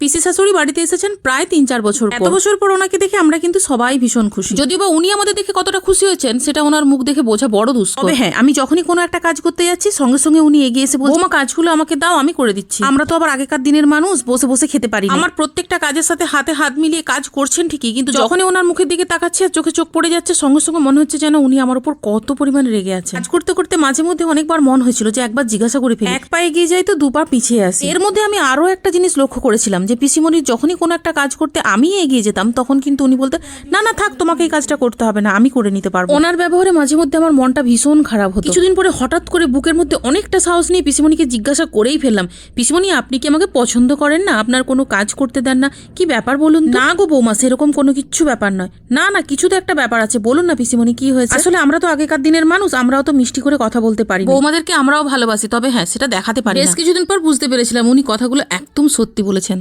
পিসি শাশুড়ি বাড়িতে এসেছেন প্রায় তিন চার বছর এত বছর পর ওনাকে দেখে আমরা কিন্তু সবাই ভীষণ খুশি। যদিও বা উনি আমাদের দেখে কতটা খুশি হয়েছেন সেটা ওনার মুখ দেখে বোঝা বড় দুষ্কর। তবে হ্যাঁ আমি যখনই কোনো একটা কাজ করতে যাচ্ছি সঙ্গে সঙ্গে উনি এগিয়ে এসে বলছেন "বৌমা, কাজগুলো আমাকে দাও আমি করে দিচ্ছি। আমরা তো আবার আগেকার দিনের মানুষ বসে বসে খেতে পারি আমার প্রত্যেকটা কাজের সাথে হাতে হাত মিলিয়ে কাজ করছেন ঠিকই কিন্তু যখনই ওনার মুখের দিকে তাকাচ্ছে আর চোখে চোখ পড়ে যাচ্ছে সঙ্গে সঙ্গে মনে হচ্ছে যেন উনি আমার উপর কত পরিমাণে রেগে আছে কাজ করতে করতে মাঝে মধ্যে অনেকবার মন হয়েছিল যে একবার জিজ্ঞাসা করে ফেলি। এক পা এগিয়ে যাই তো দুপা পিছিয়ে আসি। এর মধ্যে আমি আরও একটা জিনিস লক্ষ্য করেছিলাম যে পিসিমণির যখনই কোনো একটা কাজ করতে আমি এগিয়ে যেতাম তখন কিন্তু উনি বলতেন না না থাক তোমাকে এই কাজটা করতে হবে না আমি করে নিতে পারব। ওনার ব্যবহারে মাঝে মধ্যে আমার মনটা ভীষণ খারাপ হতো। কিছুদিন পরে হঠাৎ করে বুকের মধ্যে অনেকটা সাহস নিয়ে পিসিমণিকে জিজ্ঞাসা করেই ফেললাম পিসিমণি আপনি কি আমাকে পছন্দ করেন না? আপনার কোনো কাজ করতে দেন না? কি ব্যাপার বলুন না গো বৌমা সেরকম কোনো কিচ্ছু ব্যাপার নয়। না না কিছু তো একটা ব্যাপার আছে বলুন না পিসিমণি কি হয়েছে? আসলে আমরা তো আগেকার দিনের মানুষ আমরাও তো মিষ্টি করে কথা বলতে পারি। বৌমাদেরকে আমরাও ভালোবাসি তবে হ্যাঁ সেটা দেখাতে পারি বেশ কিছুদিন পর বুঝতে পেরেছিলাম উনি কথাগুলো একদম সত্যি বলেছেন।